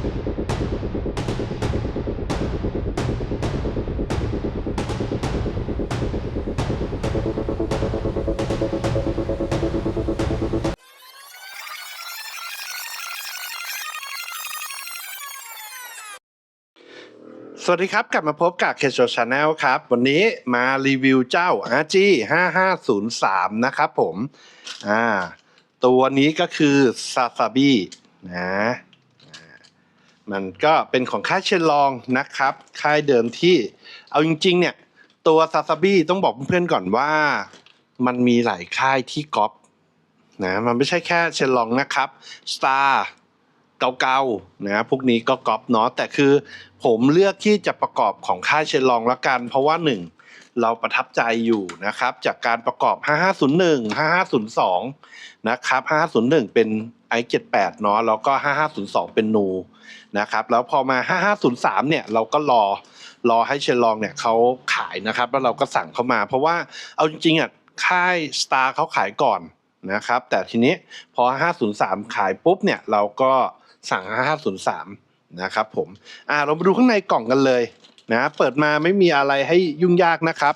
สวัสดีครับ กลับมาพบกับเคโชชาแนลครับ วันนี้มารีวิวเจ้า RG 5503 นะครับผมอ่าตัวนี้ก็คือซาซาบินะ มันก็เป็นของค่ายเชนลองนะครับ ค่ายเดิมที่เอาจริงๆเนี่ยตัวซาซาบี้ต้องบอกเพื่อนๆก่อนว่ามันมีหลายค่ายที่ก๊อปนะมันไม่ใช่แค่เชนลองนะครับสตาร์เก่าๆนะพวกนี้ก็ก๊อปเนาะแต่คือผมเลือกที่จะประกอบของค่ายเชนลองละกัน เพราะว่าหนึ่ง เราประทับใจอยู่นะครับจากการประกอบ 5501 5502 นะครับ 5501 เป็น i78 เนาะแล้วก็ 5502 เป็นนูนะครับแล้วพอมา 5503 เนี่ยเราก็รอรอให้เชนลองเนี่ยเขาขายนะครับ แล้วเราก็สั่งเข้ามา เพราะว่าเอาจริงๆอะค่าย Star เขาขายก่อนนะครับแต่ทีนี้พอ 503 ขายปุ๊บเนี่ยเราก็สั่ง 5503 นะครับผมอ่าเรามาดูข้างในกล่องกันเลย นะเปิดมาไม่มีอะไรให้ยุ่งยากนะครับ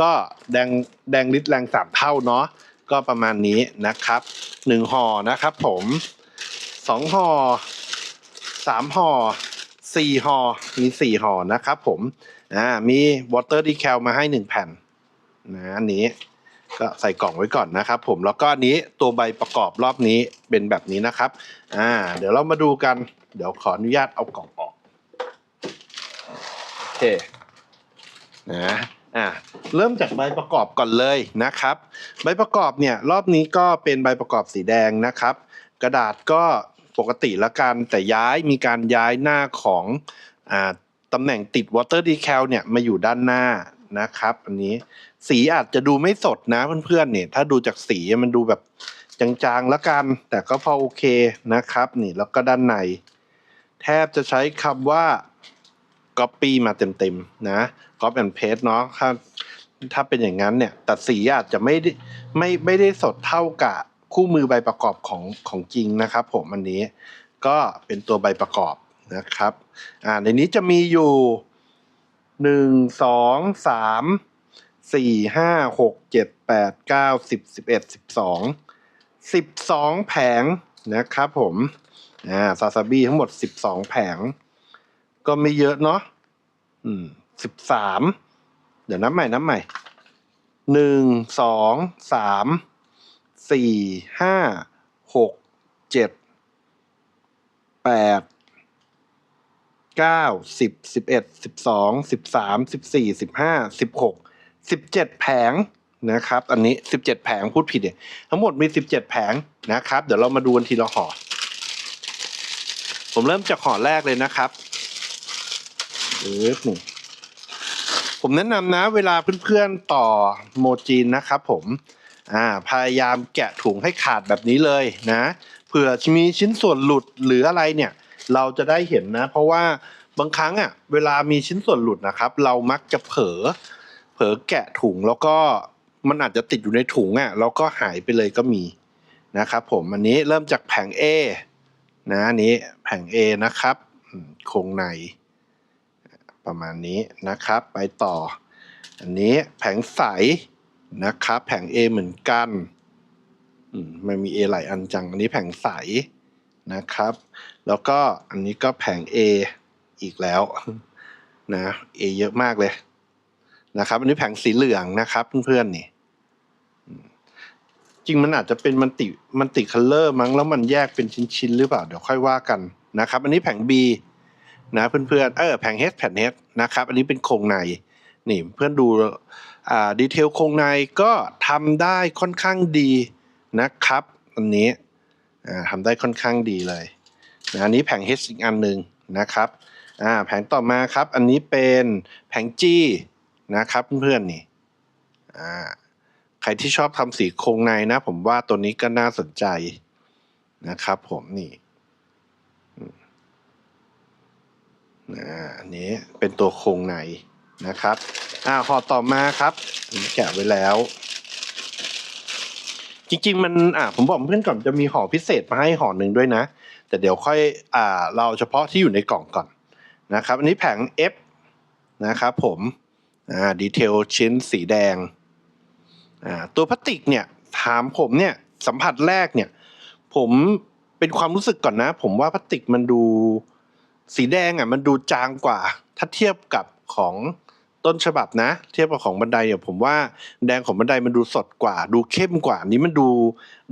ก็แดงแดงลิตรแรงสามเท่าเนาะก็ประมาณนี้นะครับหนึ่งห่อนะครับ ผมสองห่อสามห่อสี่ห่อมีสี่ห่อนะครับผมอ่ามีวอเตอร์ดีแคลมาให้หนึ่งแผ่นนะอันนี้ก็ใส่กล่องไว้ก่อนนะครับ ผมแล้วก็นี้ตัวใบประกอบรอบนี้เป็นแบบนี้นะครับ อ่า เดี๋ยวเรามาดูกัน เดี๋ยวขออนุญาตเอากล่อง เคนะอ่าเริ่มจากใบประกอบก่อนเลยนะครับ ใบประกอบเนี่ยรอบนี้ก็เป็นใบประกอบสีแดงนะครับ กระดาษก็ปกติละกันแต่ย้ายมีการย้ายหน้าของอ่าตำแหน่งติด water decal เนี่ยมาอยู่ด้านหน้านะครับ อันนี้สีอาจจะดูไม่สดนะเพื่อนๆเนี่ย ถ้าดูจากสีมันดูแบบจางๆละกัน แต่ก็พอโอเคนะครับ นี่แล้วก็ด้านใน แทบจะใช้คำว่า copy มาเต็มๆนะ copy and paste เนาะถ้าถ้าเป็นอย่างนั้นเนี่ยแต่สีอาจจะไม่ได้ไม่ไม่ได้สดเท่ากับคู่มือใบประกอบของของจริงนะครับ ผมอันนี้ก็เป็นตัวใบประกอบนะครับอ่าในนี้จะมีอยู่หนึ่งสองสามสี่ห้าหกเจ็ดแปดเก้าสิบสิบเอ็ดสิบสองสิบสองแผงนะครับผมอ่าซาซาบิทั้งหมดสิบสองแผง ก็ไม่เยอะเนาะอืมสิบสามเดี๋ยวนับใหม่นับใหม่หนึ่งสองสามสี่ห้าหกเจ็ดแปดเก้าสิบสิบเอ็ดสิบสองสิบสามสิบสี่สิบห้าสิบหกสิบเจ็ดแผงนะครับ อันนี้สิบเจ็ดแผงพูดผิดเนี่ยทั้งหมดมีสิบเจ็ดแผงนะครับ เดี๋ยวเรามาดูกันทีละห่อผมเริ่มจากห่อแรกเลยนะครับ เออนี่ผมแนะนำนะเวลาเพื่อนๆต่อโมจีนนะครับผมอ่าพยายามแกะถุงให้ขาดแบบนี้เลยนะเผื่อมีชิ้นส่วนหลุดหรืออะไรเนี่ย เราจะได้เห็นนะ เพราะว่าบางครั้งอะเวลามีชิ้นส่วนหลุดนะครับ เรามักจะเผลอเผลอแกะถุงแล้วก็มันอาจจะติดอยู่ในถุงอะแล้วก็หายไปเลยก็มีนะครับผมอันนี้เริ่มจากแผง A นะนี้แผง A นะครับโครงใน ประมาณนี้นะครับ ไปต่อ อันนี้แผงใสนะครับ แผง A เหมือนกันมันมี A หลายอันจัง อันนี้แผงใสนะครับ แล้วก็อันนี้ก็แผง A อีกแล้วนะ A เยอะมากเลยนะครับ อันนี้แผงสีเหลืองนะครับ เพื่อนๆนี่จริงมันอาจจะเป็นมันติมันติคัลเลอร์มั้งแล้วมันแยกเป็นชิ้นๆหรือเปล่า เดี๋ยวค่อยว่ากันนะครับ อันนี้แผง B นะเพื่อนๆเออแผง H แผง H นะครับ อันนี้เป็นโครงในนี่เพื่อนดูอ่าดีเทลโครงในก็ทำได้ค่อนข้างดีนะครับ อันนี้อ่าทำได้ค่อนข้างดีเลยนะอันนี้แผง H อีกอันหนึ่งนะครับอ่าแผงต่อมาครับ อันนี้เป็นแผง G นะครับเพื่อนๆนี่อ่าใครที่ชอบทำสีโครงในนะ ผมว่าตัวนี้ก็น่าสนใจนะครับ ผมนี่ นะอันนี้เป็นตัวโครงในนะครับอ่าห่อต่อมาครับผมแกะไว้แล้ว จริงๆมันอ่าผมบอกเพื่อนก่อนจะมีห่อพิเศษมาให้ห่อหนึ่งด้วยนะ แต่เดี๋ยวค่อยอ่าเราเฉพาะที่อยู่ในกล่องก่อนนะครับ อันนี้แผง F นะครับผมอ่าดีเทลชิ้นสีแดงอ่าตัวพลาสติกเนี่ยถามผมเนี่ยสัมผัสแรกเนี่ย ผมเป็นความรู้สึกก่อนนะ ผมว่าพลาสติกมันดู สีแดงอะมันดูจางกว่า ถ้าเทียบกับของต้นฉบับนะ เทียบกับของบันไดอะผมว่าแดงของบันไดมันดูสดกว่า ดูเข้มกว่า นี้มันดู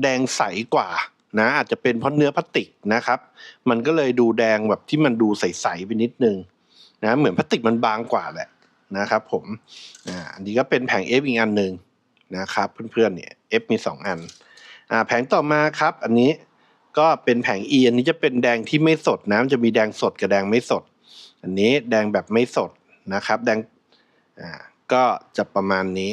แดงใสกว่านะอาจจะเป็นเพราะเนื้อพลาสติกนะครับ มันก็เลยดูแดงแบบที่มันดูใสๆไปนิดนึงนะเหมือนพลาสติกมันบางกว่าแหละนะครับผมอ่าอันนี้ก็เป็นแผง F อีกอันหนึ่งนะครับเพื่อนๆเนี่ย F มีสองอันอ่าแผงต่อมาครับ อันนี้ ก็เป็นแผง E อันนี้จะเป็นแดงที่ไม่สดนะมันจะมีแดงสดกับแดงไม่สด อันนี้แดงแบบไม่สดนะครับ แดงอ่าก็จะประมาณนี้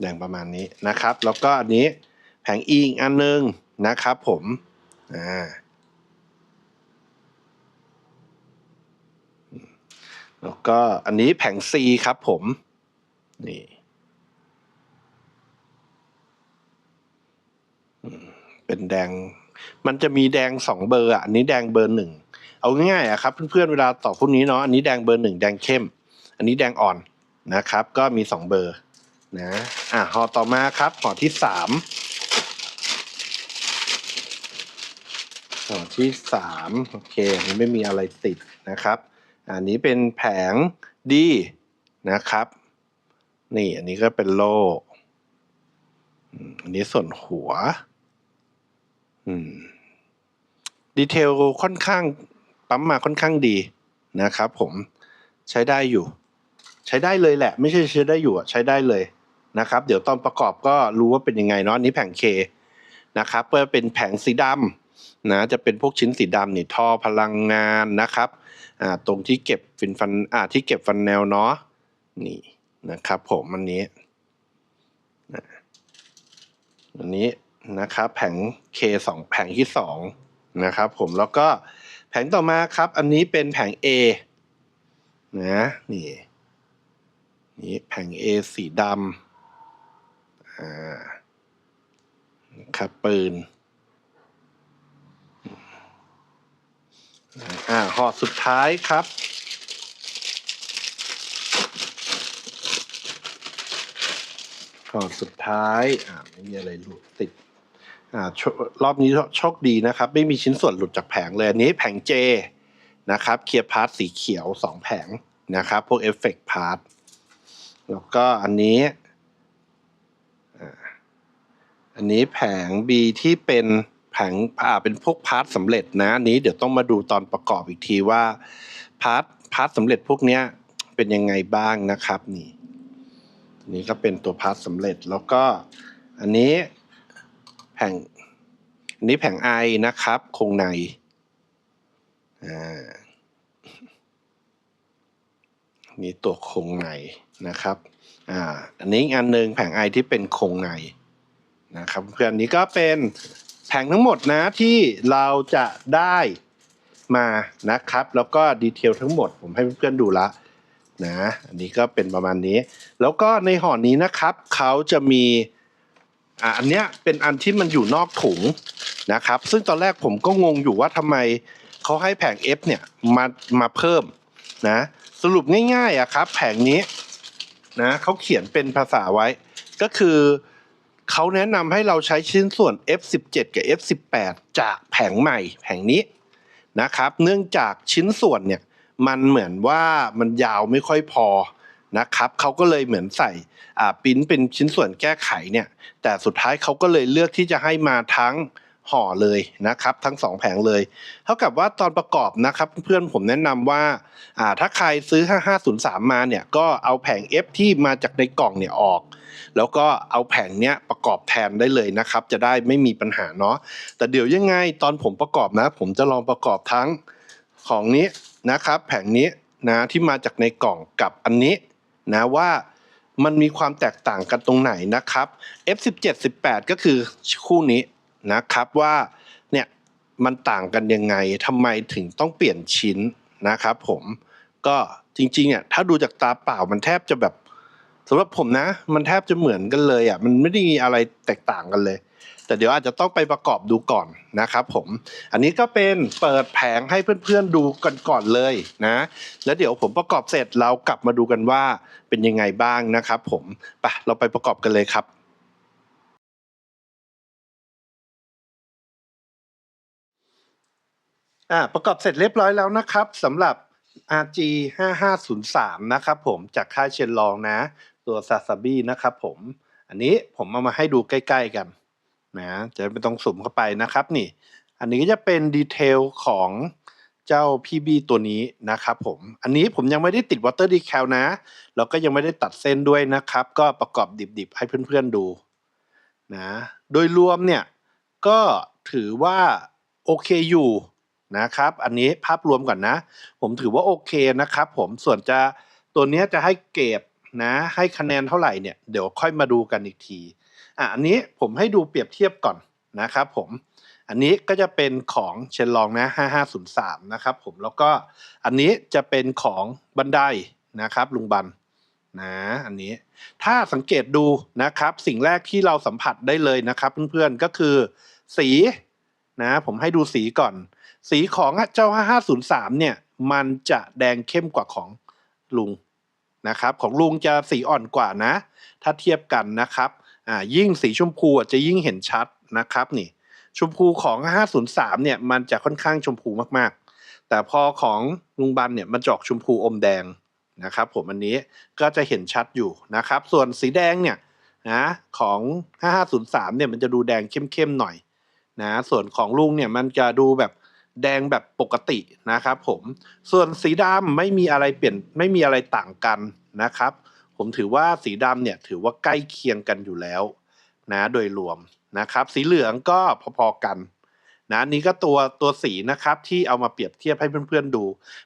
แดงประมาณนี้นะครับ แล้วก็อันนี้แผง E อีกอันหนึงนะครับ ผมอ่าแล้วก็อันนี้แผง C ครับผม นี่อืม เป็นแดง มันจะมีแดงสองเบอร์อะอันนี้แดงเบอร์หนึ่งเอาง่ายๆอะครับเพื่อนๆเวลาต่อพวกนี้เนาะอันนี้แดงเบอร์หนึ่งแดงเข้ม อันนี้แดงอ่อนนะครับ ก็มีสองเบอร์นะอะห่อต่อมาครับห่อที่สามห่อที่สามโอเคอันนี้ไม่มีอะไรติดนะครับ อันนี้เป็นแผงดีนะครับ นี่อันนี้ก็เป็นโล่อันนี้ส่วนหัว ดีเทลค่อนข้างปั๊มมาค่อนข้างดีนะครับผมใช้ได้อยู่ ใช้ได้เลยแหละ ไม่ใช่ใช้ได้อยู่ใช้ได้เลยนะครับ เดี๋ยวตอนประกอบก็รู้ว่าเป็นยังไงเนาะนี้แผงเคนะครับเพื่อเป็นแผงสีดำนะจะเป็นพวกชิ้นสีดำนี่ท่อพลังงานนะครับอ่าตรงที่เก็บฟินฟันอ่าที่เก็บฟันแนวเนาะนี่นะครับ ผมอันนี้อันนี้ นะครับแผง K สองแผงที่สองนะครับผมแล้วก็แผงต่อมาครับ อันนี้เป็นแผง A นะนี่นี่แผง A สีดำอ่าครับปืนอ่าห่อสุดท้ายครับห่อสุดท้ายอ่าไม่มีอะไรหลุดติด รอบนี้โชคดีนะครับ ไม่มีชิ้นส่วนหลุดจากแผงเลยอันนี้แผงเจนะครับเคลียร์พาร์ทสีเขียวสองแผงนะครับ พวกเอฟเฟกต์พาร์ทแล้วก็อันนี้อันนี้แผง B ที่เป็นแผงอ่าเป็นพวกพาร์ทสำเร็จนะนี้เดี๋ยวต้องมาดูตอนประกอบอีกทีว่าพาร์ทพาร์ทสำเร็จพวกเนี้ยเป็นยังไงบ้างนะครับนี่นนี้ก็เป็นตัวพาร์ทสำเร็จแล้วก็อันนี้ แผงอันนี้แผงไอนะครับ คงในนนี้ตัวคงในนะครับอ่าอันนี้อันหนึ่งแผงไอที่เป็นคงในนะครับ เพื่อนนี้ก็เป็นแผงทั้งหมดนะที่เราจะได้มานะครับ แล้วก็ดีเทลทั้งหมดผมให้เพื่อนๆดูละนะ อันนี้ก็เป็นประมาณนี้ แล้วก็ในห่อนี้นะครับ เขาจะมี อ่าอันเนี้ยเป็นอันที่มันอยู่นอกถุงนะครับ ซึ่งตอนแรกผมก็งงอยู่ว่าทำไมเขาให้แผง F เนี่ยมามาเพิ่มนะสรุปง่ายๆอะครับ แผงนี้นะเขาเขียนเป็นภาษาไว้ ก็คือเขาแนะนำให้เราใช้ชิ้นส่วน F17 กับ F18 จากแผงใหม่แผงนี้นะครับ เนื่องจากชิ้นส่วนเนี่ยมันเหมือนว่ามันยาวไม่ค่อยพอ นะครับเขาก็เลยเหมือนใส่ปิ้นเป็นชิ้นส่วนแก้ไขเนี่ย แต่สุดท้ายเขาก็เลยเลือกที่จะให้มาทั้งห่อเลยนะครับ ทั้งสองแผงเลย เท่ากับว่าตอนประกอบนะครับเพื่อนผมแนะนำว่าอ่าถ้าใครซื้อ 5503 มาเนี่ยก็เอาแผง F ที่มาจากในกล่องเนี่ยออกแล้วก็เอาแผงเนี้ยประกอบแทนได้เลยนะครับ จะได้ไม่มีปัญหาเนาะแต่เดี๋ยวยังไงตอนผมประกอบนะ ผมจะลองประกอบทั้งของนี้นะครับ แผงนี้นะที่มาจากในกล่องกับอันนี้ นะว่ามันมีความแตกต่างกันตรงไหนนะครับ F17 18 ก็คือคู่นี้นะครับว่าเนี่ยมันต่างกันยังไงทำไมถึงต้องเปลี่ยนชิ้นนะครับผมก็จริงๆอะถ้าดูจากตาเปล่ามันแทบจะแบบสำหรับผมนะ มันแทบจะเหมือนกันเลยอะมันไม่ได้มีอะไรแตกต่างกันเลย แต่เดี๋ยวอาจจะต้องไปประกอบดูก่อนนะครับผม อันนี้ก็เป็นเปิดแผงให้เพื่อนๆดูกันก่อนเลยนะ แล้วเดี๋ยวผมประกอบเสร็จเรากลับมาดูกันว่าเป็นยังไงบ้างนะครับผมไปเราไปประกอบกันเลยครับอ่าประกอบเสร็จเรียบร้อยแล้วนะครับสำหรับ RG 5503นะครับผมจากค่ายเชนลองนะ ตัวซาซาบีนะครับผม อันนี้ผมเอามาให้ดูใกล้ ๆ กัน นะจะไม่ต้องสุ่มเข้าไปนะครับนี่ อันนี้ก็จะเป็นดีเทลของเจ้าพี่บีตัวนี้นะครับผม อันนี้ผมยังไม่ได้ติดวอเตอร์ดีแคลนะ แล้วก็ยังไม่ได้ตัดเส้นด้วยนะครับ ก็ประกอบดิบๆ ให้เพื่อนๆดูนะ โดยรวมเนี่ย ก็ถือว่าโอเคอยู่นะครับ อันนี้ภาพรวมก่อนนะ ผมถือว่าโอเคนะครับผม ส่วนจะตัวนี้จะให้เกรดนะ ให้คะแนนเท่าไหร่เนี่ย เดี๋ยวค่อยมาดูกันอีกที อะอันนี้ผมให้ดูเปรียบเทียบก่อนนะครับผมอันนี้ก็จะเป็นของเชนลองนะ 5503 นะครับผมแล้วก็อันนี้จะเป็นของบันไดนะครับลุงบันนะอันนี้ถ้าสังเกตดูนะครับ สิ่งแรกที่เราสัมผัสได้เลยนะครับ เพื่อนๆก็คือสีนะผมให้ดูสีก่อน สีของเจ้า 5503 เนี่ย มันจะแดงเข้มกว่าของลุงนะครับ ของลุงจะสีอ่อนกว่านะ ถ้าเทียบกันนะครับ อ่ายิ่งสีชมพูจะยิ่งเห็นชัดนะครับนี่ชมพูของ 503 เนี่ยมันจะค่อนข้างชมพูมากๆ แต่พอของลุงบันเนี่ยมันจออกชมพูอมแดงนะครับผมอันนี้ก็จะเห็นชัดอยู่นะครับ ส่วนสีแดงเนี่ยนะของ 5503 เนี่ยมันจะดูแดงเข้มๆหน่อยนะส่วนของลุงเนี่ยมันจะดูแบบแดงแบบปกตินะครับผมส่วนสีดำไม่มีอะไรเปลี่ยนไม่มีอะไรต่างกันนะครับ ผมถือว่าสีดำเนี่ยถือว่าใกล้เคียงกันอยู่แล้วนะโดยรวมนะครับ สีเหลืองก็พอๆกันนะนนี้ก็ตัวตัวสีนะครับที่เอามาเปรียบเทียบให้เพื่อนๆดู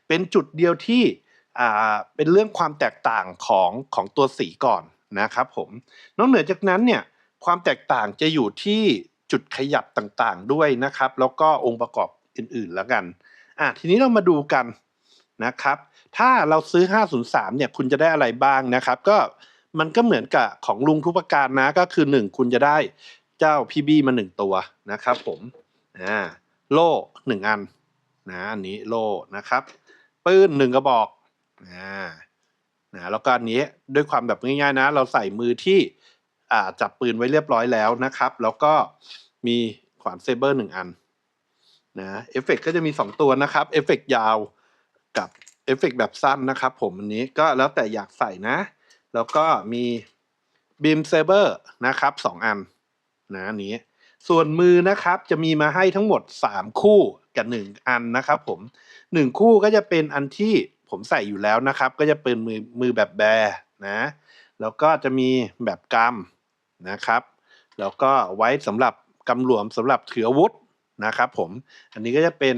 เป็นจุดเดียวที่อ่าเป็นเรื่องความแตกต่างของของตัวสีก่อนนะครับผมนอกเหนือจากนั้นเนี่ยความแตกต่างจะอยู่ที่จุดขยับต่างๆด้วยนะครับ แล้วก็องค์ประกอบอื่นๆแล้วกันอะทีนี้เรามาดูกันนะครับ ถ้าเราซื้อ 503 เนี่ยคุณจะได้อะไรบ้างนะครับ ก็มันก็เหมือนกับของลุงทุกประการนะก็คือ 1 คุณจะได้เจ้าพีบีมา1 ตัวนะครับ ผมอ่าโล่หนึ่งอันนะอันนี้โล่นะครับปืนหนึ่งกระบอกอ่านะแล้วก็อันนี้ด้วยความแบบง่ายๆนะ เราใส่มือที่อ่าจับปืนไว้เรียบร้อยแล้วนะครับ แล้วก็มีขวานเซเบอร์หนึ่งอันนะเอฟเฟกก็จะมี 2 ตัวนะครับเอฟเฟกยาวกับ เอฟเฟกแบบสั้นนะครับผมอันนี้ก็แล้วแต่อยากใส่นะ แล้วก็มีบีมเซเบอร์นะครับ2อันนะอันนี้ส่วนมือนะครับจะมีมาให้ทั้งหมด 3 คู่กับ 1 อันนะครับผม 1 คู่ก็จะเป็นอันที่ผมใส่อยู่แล้วนะครับ ก็จะเป็นมือมือแบบแบรนะแล้วก็จะมีแบบกำนะครับ แล้วก็ไว้สำหรับกำหลวมสำหรับถืออาวุธนะครับผมอันนี้ก็จะเป็น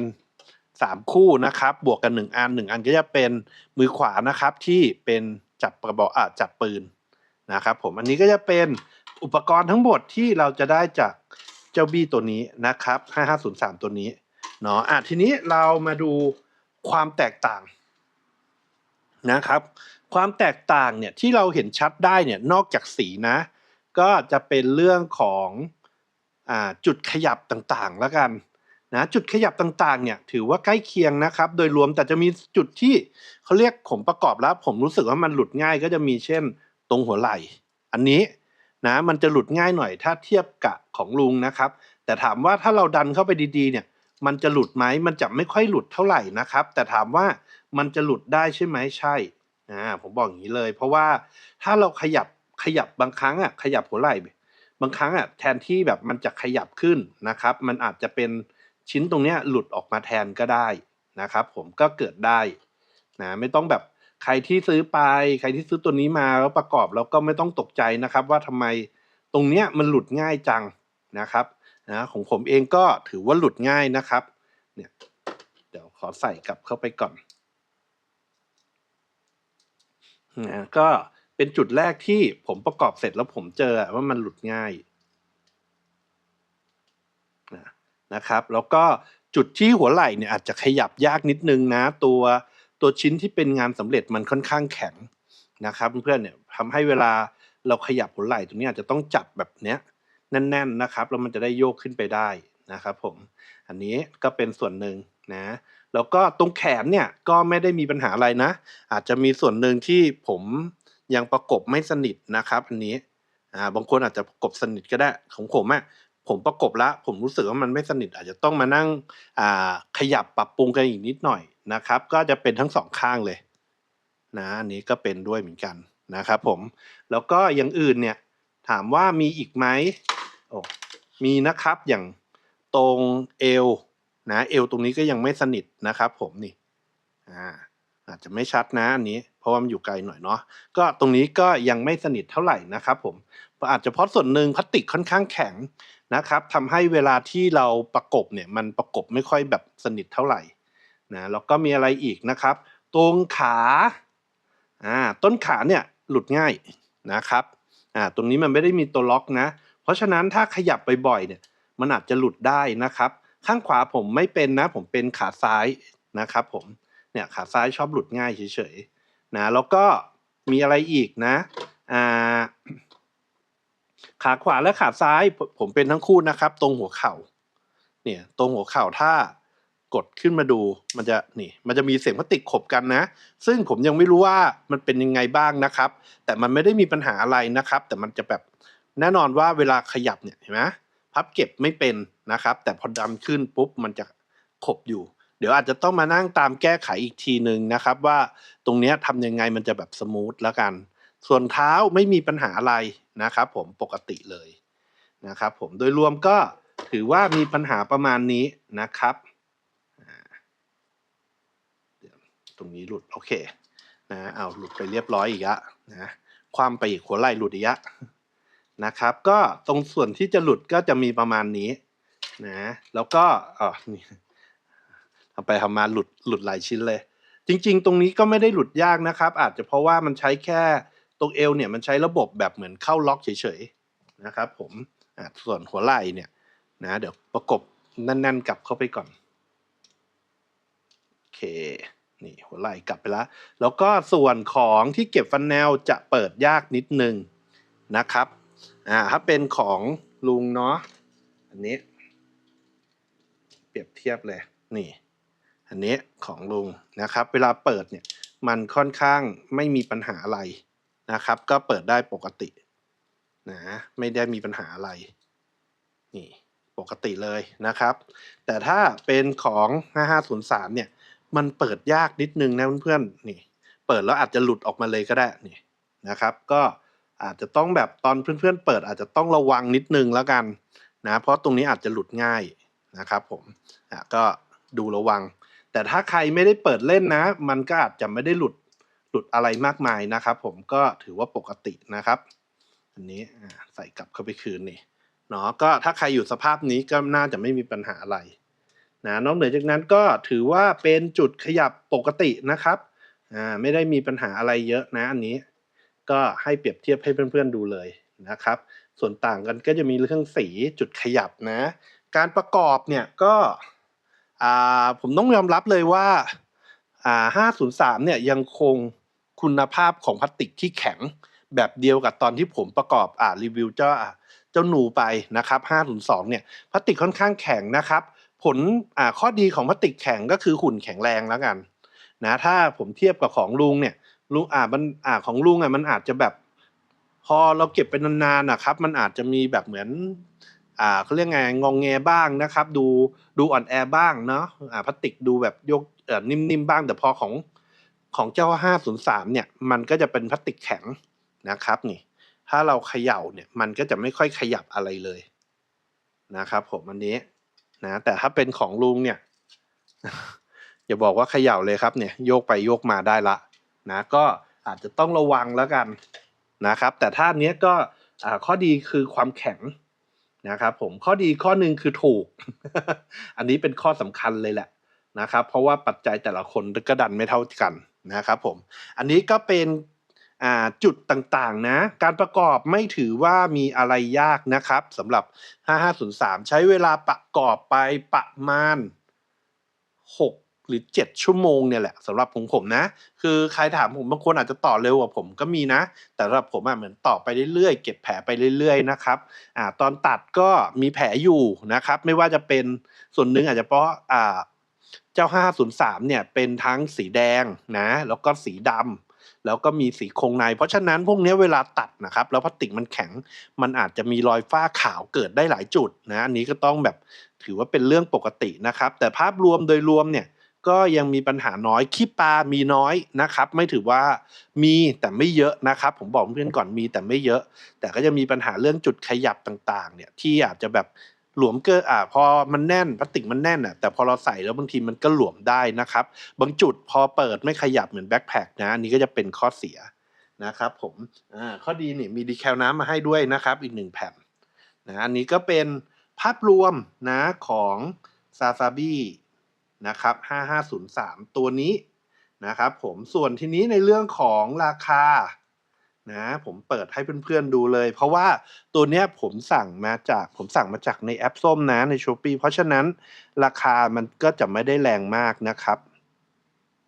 3คู่นะครับ บวกกัน1อัน1อันก็จะเป็นมือขวานะครับที่เป็นจับกระบอกอะจับปืนนะครับผมอันนี้ก็จะเป็นอุปกรณ์ทั้งหมดที่เราจะได้จากเจ้าบี้ตัวนี้นะครับ 5503 ตัวนี้เนาะอะทีนี้เรามาดูความแตกต่างนะครับ ความแตกต่างเนี่ยที่เราเห็นชัดได้เนี่ยนอกจากสีนะ ก็จะเป็นเรื่องของอจุดขยับต่างๆแล้วกัน นะจุดขยับต่างๆเนี่ยถือว่าใกล้เคียงนะครับ โดยรวมแต่จะมีจุดที่เขาเรียกผมประกอบแล้ว ผมรู้สึกว่ามันหลุดง่ายก็จะมีเช่นตรงหัวไหล่ อันนี้นะมันจะหลุดง่ายหน่อยถ้าเทียบกับของลุงนะครับ แต่ถามว่าถ้าเราดันเข้าไปดีๆเนี่ยมันจะหลุดไหมมันจะไม่ค่อยหลุดเท่าไหร่นะครับ แต่ถามว่ามันจะหลุดได้ใช่ไหมใช่ผมบอกอย่างนี้เลย เพราะว่าถ้าเราขยับขยับบางครั้งอะขยับหัวไหล่บางครั้งอะแทนที่แบบมันจะขยับขึ้นนะครับ มันอาจจะเป็น ชิ้นตรงเนี้ยหลุดออกมาแทนก็ได้นะครับผมก็เกิดได้นะไม่ต้องแบบใครที่ซื้อไป ใครที่ซื้อตัวนี้มาแล้วประกอบแล้วก็ไม่ต้องตกใจนะครับ ว่าทำไมตรงเนี้ยมันหลุดง่ายจังนะครับนะของผมเองก็ถือว่าหลุดง่ายนะครับเนี่ยเดี๋ยวขอใส่กลับเข้าไปก่อนนะก็เป็นจุดแรกที่ผมประกอบเสร็จแล้วผมเจอว่ามันหลุดง่าย นะครับ แล้วก็จุดที่หัวไหล่เนี่ยอาจจะขยับยากนิดนึงนะ ตัวตัวชิ้นที่เป็นงานสำเร็จมันค่อนข้างแข็งนะครับ เพื่อนๆเนี่ยทำให้เวลาเราขยับหัวไหล่ตรงนี้อาจจะต้องจับแบบเนี้ยแน่น ๆนะครับแล้วมันจะได้โยกขึ้นไปได้นะครับผมอันนี้ก็เป็นส่วนหนึ่งนะแล้วก็ตรงแขนเนี่ยก็ไม่ได้มีปัญหาอะไรนะ อาจจะมีส่วนหนึ่งที่ผมยังประกบไม่สนิทนะครับ อันนี้อ่าบางคนอาจจะประกบสนิทก็ได้ของผมอะ ผมประกบแล้วผมรู้สึกว่ามันไม่สนิท อาจจะต้องมานั่งขยับปรับปรุงกันอีกนิดหน่อยนะครับ ก็จะเป็นทั้ง2ข้างเลยนะอันนี้ก็เป็นด้วยเหมือนกันนะครับผมแล้วก็อย่างอื่นเนี่ยถามว่ามีอีกไหมโอ้มีนะครับอย่างตรงเอวนะเอวตรงนี้ก็ยังไม่สนิทนะครับ ผมนี่อ่าอาจจะไม่ชัดนะอันนี้ เพราะว่ามันอยู่ไกลหน่อยเนาะก็ตรงนี้ก็ยังไม่สนิทเท่าไหร่นะครับ ผมอาจจะเพราะส่วนหนึ่งพลาสติกค่อนข้างแข็ง นะครับทำให้เวลาที่เราประกบเนี่ยมันประกบไม่ค่อยแบบสนิทเท่าไหร่นะแล้วก็มีอะไรอีกนะครับ ตรงขาอ่าต้นขาเนี่ยหลุดง่ายนะครับอ่าตรงนี้มันไม่ได้มีตัวล็อกนะ เพราะฉะนั้นถ้าขยับบ่อยๆเนี่ยมันอาจจะหลุดได้นะครับ ข้างขวาผมไม่เป็นนะ ผมเป็นขาซ้ายนะครับผมเนี่ยขาซ้ายชอบหลุดง่ายเฉยๆนะแล้วก็มีอะไรอีกนะอ่า ขาขวาและขาซ้ายผมเป็นทั้งคู่นะครับ ตรงหัวเข่า เนี่ย ตรงหัวเข่าถ้ากดขึ้นมาดู มันจะนี่ มันจะมีเสียงพลาสติกขบกันนะ ซึ่งผมยังไม่รู้ว่ามันเป็นยังไงบ้างนะครับ แต่มันไม่ได้มีปัญหาอะไรนะครับ แต่มันจะแบบแน่นอนว่าเวลาขยับเนี่ยเห็นไหมพับเก็บไม่เป็นนะครับ แต่พอดันขึ้นปุ๊บมันจะขบอยู่ เดี๋ยวอาจจะต้องมานั่งตามแก้ไขอีกทีหนึ่งนะครับ ว่าตรงเนี้ยทำยังไงมันจะแบบสมูทแล้วกัน ส่วนเท้าไม่มีปัญหาอะไรนะครับผมปกติเลยนะครับผมโดยรวมก็ถือว่ามีปัญหาประมาณนี้นะครับตรงนี้หลุดโอเคนะเอาหลุดไปเรียบร้อยอีกแล้วนะคว่ำไปอีกหัวไหล่หลุดอีกแล้วนะครับ ก็ตรงส่วนที่จะหลุดก็จะมีประมาณนี้นะแล้วก็อ้อนี่ทำไปทำมาหลุดหลุดหลายชิ้นเลย จริง ๆ ตรงนี้ก็ไม่ได้หลุดยากนะครับ อาจจะเพราะว่ามันใช้แค่ รงเอวเนี่ยมันใช้ระบบแบบเหมือนเข้าล็อกเฉยๆนะครับผมส่วนหัวไหล่เนี่ยนะเดี๋ยวประกบแน่นๆกลับเข้าไปก่อนโอเคนี่หัวไหล่กลับไปแล้วแล้วก็ส่วนของที่เก็บฟันแนลจะเปิดยากนิดนึงนะครับอ่าถ้าเป็นของลุงเนาะอันนี้ เปรียบเทียบเลยนี่ อันนี้ของลุงนะครับ เวลาเปิดเนี่ยมันค่อนข้างไม่มีปัญหาอะไร นะครับ ก็เปิดได้ปกตินะไม่ได้มีปัญหาอะไร นี่ปกติเลยนะครับ แต่ถ้าเป็นของ 5503 เนี่ย มันเปิดยากนิดนึงนะเพื่อนๆนี่ เปิดแล้วอาจจะหลุดออกมาเลยก็ได้นี่นะครับ ก็อาจจะต้องแบบตอนเพื่อนๆเปิดอาจจะต้องระวังนิดนึงแล้วกันนะเพราะตรงนี้อาจจะหลุดง่ายนะครับ ผมก็ดูระวัง แต่ถ้าใครไม่ได้เปิดเล่นนะ มันก็อาจจะไม่ได้หลุด หลุดอะไรมากมายนะครับผมก็ถือว่าปกตินะครับ อันนี้ใส่กลับเข้าไปคืนนี่เนาะก็ถ้าใครอยู่สภาพนี้ก็น่าจะไม่มีปัญหาอะไรนะนอกเหนือจากนั้นก็ถือว่าเป็นจุดขยับปกตินะครับอ่าไม่ได้มีปัญหาอะไรเยอะนะอันนี้ ก็ให้เปรียบเทียบให้เพื่อนๆดูเลยนะครับ ส่วนต่างกันก็จะมีเรื่องสีจุดขยับนะ การประกอบเนี่ยก็อ่าผมต้องยอมรับเลยว่าอ่า503เนี่ยยังคง คุณภาพของพลาสติกที่แข็งแบบเดียวกับตอนที่ผมประกอบอ่ารีวิวเจ้าเจ้าหนูไปนะครับ502เนี่ยพลาสติกค่อนข้างแข็งนะครับ ผลอ่าข้อดีของพลาสติกแข็งก็คือหุ่นแข็งแรงแล้วกันนะถ้าผมเทียบกับของลุงเนี่ยลุงอ่ามันอ่าของลุงอะมันอาจจะแบบ พอเราเก็บไปนานๆนะครับ มันอาจจะมีแบบเหมือนอ่าเขาเรียกไงงองแงบ้างนะครับ ดูดูอ่อนแอบ้างเนาะอ่าพลาสติกดูแบบโยกเอ่อนิ่มๆบ้าง แต่พอของ ของเจ้า 503 เนี่ย มันก็จะเป็นพลาสติกแข็งนะครับนี่ ถ้าเราเขย่าเนี่ย มันก็จะไม่ค่อยขยับอะไรเลยนะครับผมอันนี้นะ แต่ถ้าเป็นของลุงเนี่ยอย่าบอกว่าเขย่าเลยครับเนี่ย โยกไปโยกมาได้ล้วนะก็อาจจะต้องระวังแล้วกันนะครับ แต่ถ้านี้ก็ข้อดีคือความแข็งนะครับผมข้อดีข้อหนึ่งคือถูก อันนี้เป็นข้อสำคัญเลยแหละนะครับ เพราะว่าปัจจัยแต่ละคนก็ดันไม่เท่ากัน นะครับผม อันนี้ก็เป็นจุดต่างๆนะการประกอบไม่ถือว่ามีอะไรยากนะครับสำหรับ 5503 ใช้เวลาประกอบไปประมาณ 6 หรือ 7 ชั่วโมงเนี่ยแหละสำหรับของผมนะ คือใครถามผมบางคนอาจจะต่อเร็วกว่าผมก็มีนะ แต่สำหรับผมอะเหมือนต่อไปเรื่อยๆ เก็บแผลไปเรื่อยๆนะครับอ่าตอนตัดก็มีแผลอยู่นะครับ ไม่ว่าจะเป็นส่วนหนึ่งอาจจะเพราะอ่า เจ้า 503 เนี่ยเป็นทั้งสีแดงนะแล้วก็สีดำแล้วก็มีสีคงใน เพราะฉะนั้นพวกนี้เวลาตัดนะครับแล้วพลาสติกมันแข็งมันอาจจะมีรอยฝ้าขาวเกิดได้หลายจุดนะอันนี้ก็ต้องแบบถือว่าเป็นเรื่องปกตินะครับ แต่ภาพรวมโดยรวมเนี่ยก็ยังมีปัญหาน้อยขี้ปลามีน้อยนะครับ ไม่ถือว่ามีแต่ไม่เยอะนะครับ ผมบอกเพื่อนก่อนมีแต่ไม่เยอะ แต่ก็จะมีปัญหาเรื่องจุดขยับต่างๆ เนี่ยที่อาจจะแบบ หลวมเกินอ่าพอมันแน่นพลาสติกมันแน่นอะแต่พอเราใส่แล้วบางทีมันก็หลวมได้นะครับ บางจุดพอเปิดไม่ขยับเหมือนแบ็คแพคนะอันนี้ก็จะเป็นข้อเสียนะครับผมอ่าข้อดีนี่มีดีแคลน้ำมาให้ด้วยนะครับ อีกหนึ่งแผ่นนะอันนี้ก็เป็นภาพรวมนะของซาซาบีนะครับ5503 ตัวนี้นะครับผมส่วนทีนี้ในเรื่องของราคา นะผมเปิดให้เพื่อนๆดูเลย เพราะว่าตัวเนี้ยผมสั่งมาจากผมสั่งมาจากในแอปส้มนะในช้อปปีเพราะฉะนั้นราคามันก็จะไม่ได้แรงมากนะครับ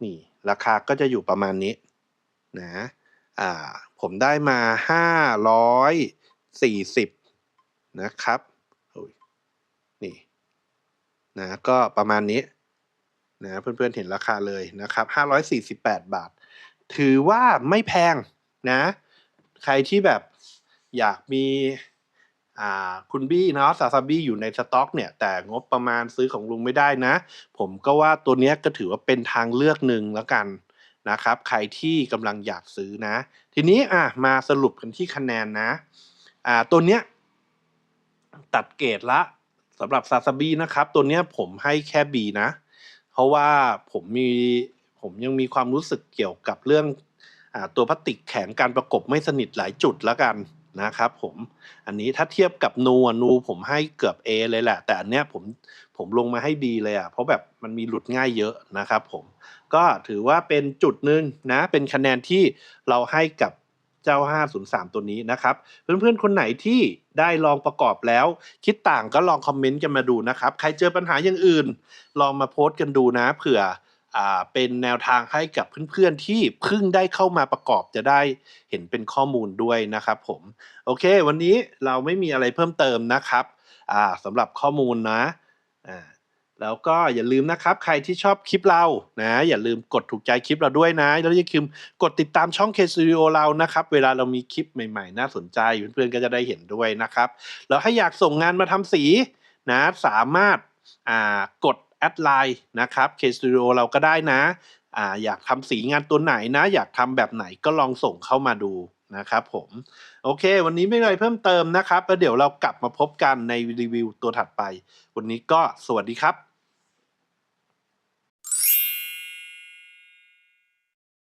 นี่ ราคาก็จะอยู่ประมาณนี้นะอ่าผมได้มาห้าร้อยสี่สิบนะครับโอ้ยนี่นะก็ประมาณนี้นะเพื่อนๆเห็นราคาเลยนะครับห้าร้อยสี่สิบแปดบาท ถือว่าไม่แพงนะ ใครที่แบบอยากมีคุณบี้เนาะซาซาบี้อยู่ในสต็อกเนี่ย แต่งบประมาณซื้อของลุงไม่ได้นะ ผมก็ว่าตัวนี้ก็ถือว่าเป็นทางเลือกหนึ่งแล้วกันนะครับ ใครที่กำลังอยากซื้อนะ ทีนี้อะมาสรุปกันที่คะแนนนะอ่าตัวเนี้ยตัดเกรดละสำหรับซาซาบี้นะครับ ตัวเนี้ยผมให้แค่ B นะ เพราะว่าผมมีผมยังมีความรู้สึกเกี่ยวกับเรื่อง ตัวพลาสติกแข็งการประกบไม่สนิทหลายจุดแล้วกันนะครับผมอันนี้ถ้าเทียบกับนูอะนูผมให้เกือบ A เลยแหละ แต่อันเนี้ยผมผมลงมาให้ B เลยอะเพราะแบบมันมีหลุดง่ายเยอะนะครับผมก็ถือว่าเป็นจุดหนึ่งนะเป็นคะแนนที่เราให้กับเจ้า 503 ตัวนี้นะครับ เพื่อนๆ คนไหนที่ได้ลองประกอบแล้ว คิดต่างก็ลองคอมเมนต์กันมาดูนะครับ ใครเจอปัญหาอย่างอื่น ลองมาโพสต์กันดูนะเผื่อ เป็นแนวทางให้กับเพื่อนๆที่เพิ่งได้เข้ามาประกอบจะได้เห็นเป็นข้อมูลด้วยนะครับผม โอเค วันนี้เราไม่มีอะไรเพิ่มเติมนะครับสำหรับข้อมูลนะแล้วก็อย่าลืมนะครับ ใครที่ชอบคลิปเรานะอย่าลืมกดถูกใจคลิปเราด้วยนะแล้วอย่าลืมกดติดตามช่อง K Studio เรานะครับ เวลาเรามีคลิปใหม่ ๆ น่าสนใจเพื่อนๆก็จะได้เห็นด้วยนะครับ แล้วถ้าอยากส่งงานมาทำสีนะสามารถกด ดไลน์นะครับ K Studio เราก็ได้นะอ่าอยากทำสีงานตัวไหนนะ อยากทำแบบไหนก็ลองส่งเข้ามาดูนะครับผมโอเค วันนี้ไม่มีอะไรเพิ่มเติมนะครับ แล้วเดี๋ยวเรากลับมาพบกันในรีวิวตัวถัดไป วันนี้ก็สวัสดีครับ